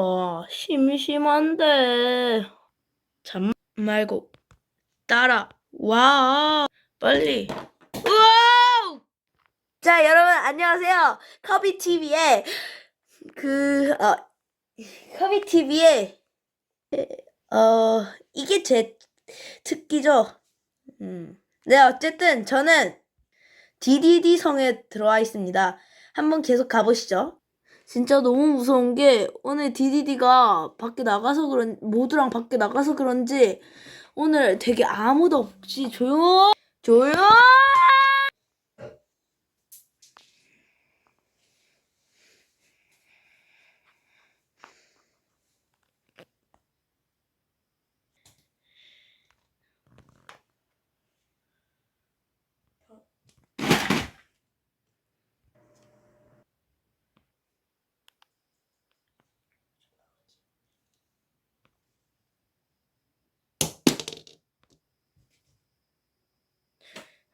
아, 심심한데. 잠 말고 따라 와. 빨리. 우와! 자, 여러분 안녕하세요. 커비 TV의 그 어, 커비 TV의 어 이게 제 특기죠. 음. 네, 어쨌든 저는 DDD 성에 들어와 있습니다. 한번 계속 가보시죠. 진짜 너무 무서운 게 오늘 DDD가 밖에 나가서 그런 모두랑 밖에 나가서 그런지 오늘 되게 아무도 없이 조용! 조용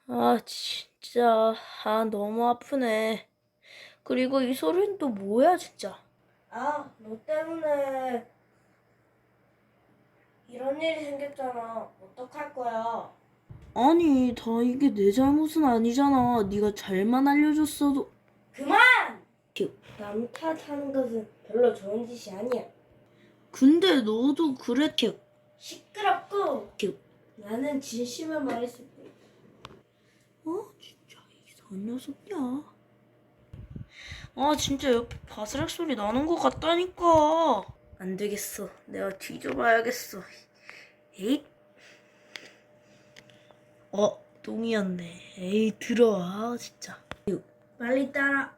아 진짜. 아 너무 아프네. 그리고 이 소리는 또 뭐야 진짜? 아 너 때문에 이런 일이 생겼잖아. 어떡할 거야? 아니 다 이게 내 잘못은 아니잖아. 네가 잘만 알려줬어도. 그만! 남 탓하는 것은 별로 좋은 짓이 아니야. 근데 너도 그랬 시끄럽고 나는 진심을 말했을 뿐 어? 진짜 이상한 녀석이야. 아 진짜 여기 바스락 소리 나는 것 같다니까. 안 되겠어. 내가 뒤져봐야겠어. 에잇. 어, 똥이었네. 에이, 들어와, 진짜. 휴, 빨리 따라.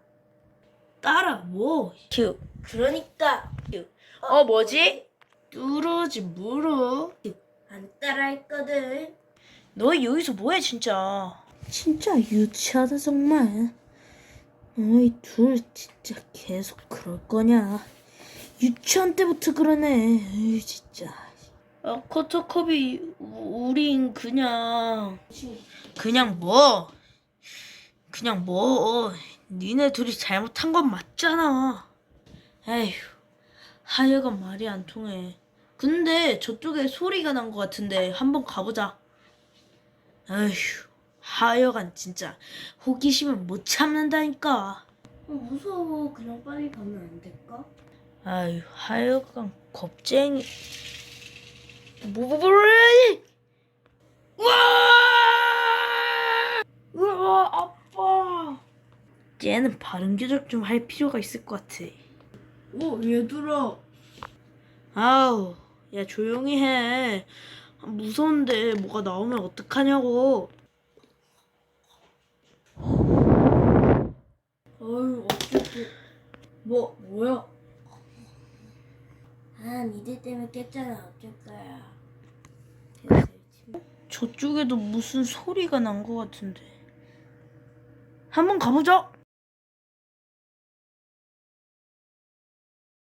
따라, 뭐? 휴, 그러니까. 휴. 어, 뭐지? 뚜루지, 무릎. 휴, 안 따라 했거든. 너 여기서 뭐해, 진짜. 진짜 유치하다 정말. 너희 둘 진짜 계속 그럴 거냐? 유치원 때부터 그러네. 에이, 진짜. 아, 커터컵이 우린 그냥 그냥 뭐 그냥 뭐 니네 둘이 잘못한 건 맞잖아. 에휴 하여간 말이 안 통해. 근데 저쪽에 소리가 난 것 같은데 한번 가보자. 에휴 하여간 진짜 호기심은 못 참는다니까. 어, 무서워. 그냥 빨리 가면 안 될까? 아유, 하여간 겁쟁이. 뭐, 뭐, 뭐래? 우와! 우와, 아빠. 얘는 발음 교정 좀할 필요가 있을 것 같아. 오, 얘들아. 아우, 야 조용히 해. 무서운데 뭐가 나오면 어떡하냐고. 어휴, 어쨌든 뭐 뭐야? 아, 니들 때문에 깼잖아. 어쩔 거야. 저쪽에도 무슨 소리가 난 것 같은데. 한번 가보자.